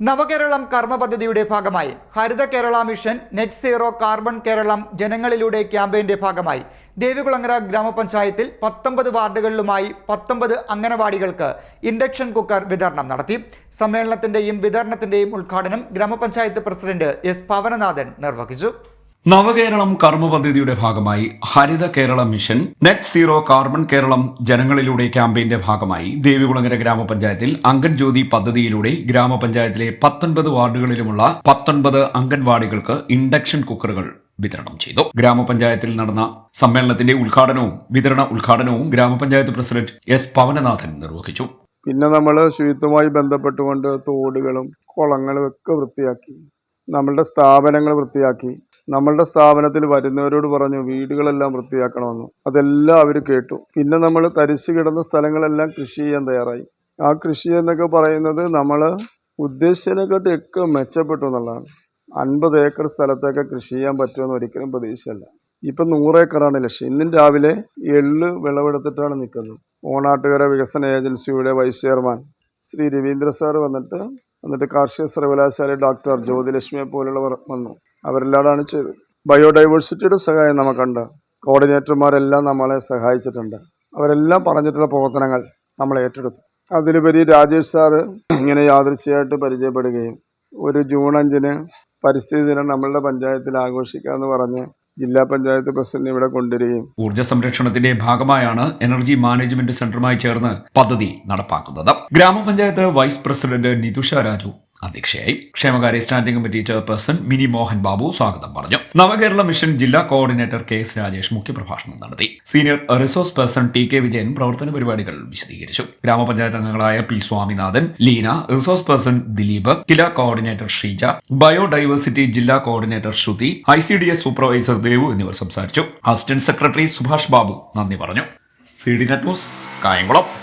നവകേരളം കർമ്മ പദ്ധതിയുടെ ഭാഗമായി Haritha Kerala mission net zero carbon Keralam ജനങ്ങളിലൂടെ ക്യാമ്പയിന്റെ ഭാഗമായി ദേവികുളങ്ങര ഗ്രാമപഞ്ചായത്തിൽ പത്തൊമ്പത് വാർഡുകളിലുമായി പത്തൊമ്പത് അംഗനവാടികൾക്ക് ഇൻഡക്ഷൻ കുക്കർ വിതരണം നടത്തി. സമ്മേളനത്തിന്റെയും വിതരണത്തിന്റെയും ഉദ്ഘാടനം ഗ്രാമപഞ്ചായത്ത് പ്രസിഡന്റ് എസ് പവനനാഥൻ നിർവഹിച്ചു. നവകേരളം കർമ്മ പദ്ധതിയുടെ ഭാഗമായി Haritha Kerala mission net zero carbon Keralam ജനങ്ങളിലൂടെ ക്യാമ്പയിന്റെ ഭാഗമായി ദേവികുളങ്ങര ഗ്രാമപഞ്ചായത്തിൽ അംഗൻജ്യോതി പദ്ധതിയിലൂടെ ഗ്രാമപഞ്ചായത്തിലെ പത്തൊൻപത് വാർഡുകളിലുമുള്ള പത്തൊൻപത് അംഗൻവാടികൾക്ക് ഇൻഡക്ഷൻ കുക്കറുകൾ വിതരണം ചെയ്തു. ഗ്രാമപഞ്ചായത്തിൽ നടന്ന സമ്മേളനത്തിന്റെ ഉദ്ഘാടനവും വിതരണ ഉദ്ഘാടനവും ഗ്രാമപഞ്ചായത്ത് പ്രസിഡന്റ് എസ് പവനനാഥൻ നിർവഹിച്ചു. പിന്നെ നമ്മൾ ശുചിത്വമായി ബന്ധപ്പെട്ടുകൊണ്ട് തോടുകളും കുളങ്ങളും ഒക്കെ വൃത്തിയാക്കി നമ്മളുടെ സ്ഥാപനങ്ങൾ വൃത്തിയാക്കി നമ്മളുടെ സ്ഥാപനത്തിൽ വരുന്നവരോട് പറഞ്ഞു വീടുകളെല്ലാം വൃത്തിയാക്കണമെന്ന്. അതെല്ലാം അവർ കേട്ടു. പിന്നെ നമ്മൾ തരിശു കിടന്ന സ്ഥലങ്ങളെല്ലാം കൃഷി ചെയ്യാൻ തയ്യാറായി. ആ കൃഷി എന്നൊക്കെ പറയുന്നത് നമ്മൾ ഉദ്ദേശിച്ചതിനെക്കാട്ടും ഒക്കെ മെച്ചപ്പെട്ടു എന്നുള്ളതാണ്. അൻപത് ഏക്കർ സ്ഥലത്തൊക്കെ കൃഷി ചെയ്യാൻ പറ്റുമെന്ന് ഒരിക്കലും പ്രതീക്ഷയല്ല. ഇപ്പം നൂറ് ഏക്കറാണ് ലക്ഷ്യം. ഇന്നും രാവിലെ എള്ള് വിളവെടുത്തിട്ടാണ് നിൽക്കുന്നത്. ഓണാട്ടുകര വികസന ഏജൻസിയുടെ vice chairman Shri Ravindra sir വന്നിട്ട് എന്നിട്ട് കാർഷിക സർവകലാശാല ഡോക്ടർ ജ്യോതിലക്ഷ്മിയെ പോലുള്ളവർ വന്നു. അവരെല്ലാമാണ് ചെയ്തത്. ബയോഡൈവേഴ്സിറ്റിയുടെ സഹായം നമുക്കുണ്ട്. കോർഡിനേറ്റർമാരെല്ലാം നമ്മളെ സഹായിച്ചിട്ടുണ്ട്. അവരെല്ലാം പറഞ്ഞിട്ടുള്ള പ്രവർത്തനങ്ങൾ നമ്മൾ ഏറ്റെടുത്തു. അതിലുപരി രാജേഷ് സാറ് ഇങ്ങനെ യാദൃശ്യമായിട്ട് പരിചയപ്പെടുകയും ഒരു ജൂൺ അഞ്ചിന് പരിസ്ഥിതി ദിനം നമ്മളുടെ പഞ്ചായത്തിൽ ആഘോഷിക്കാമെന്ന് പറഞ്ഞ് ജില്ലാ പഞ്ചായത്ത് പ്രസിഡന്റ് ഇവിടെ കൊണ്ടുവരികയും ഊർജ സംരക്ഷണത്തിന്റെ ഭാഗമായാണ് എനർജി മാനേജ്മെന്റ് സെന്ററുമായി ചേർന്ന് പദ്ധതി നടപ്പാക്കുന്നത്. ഗ്രാമപഞ്ചായത്ത് വൈസ് പ്രസിഡന്റ് നിതുഷ രാജു അധ്യക്ഷയായി. ക്ഷേമകാര്യ standing committee chairperson Mini Mohan Babu സ്വാഗതം പറഞ്ഞു. നവകേരള മിഷൻ ജില്ലാ കോർഡിനേറ്റർ കെ എസ് രാജേഷ് മുഖ്യപ്രഭാഷണം നടത്തി. Senior resource person T K Vijayan പ്രവർത്തന പരിപാടികൾ വിശദീകരിച്ചു. ഗ്രാമപഞ്ചായത്ത് അംഗങ്ങളായ P Swaminathan Leena resource person Dileep ജില്ലാ കോർഡിനേറ്റർ ഷീജ ബയോഡൈവേഴ്സിറ്റി ജില്ലാ coordinator Shruthi I C D S supervisor Devu എന്നിവർ സംസാരിച്ചു. അസിസ്റ്റന്റ് സെക്രട്ടറി സുഭാഷ് ബാബു നന്ദി പറഞ്ഞു. C D net news Kayamkulam.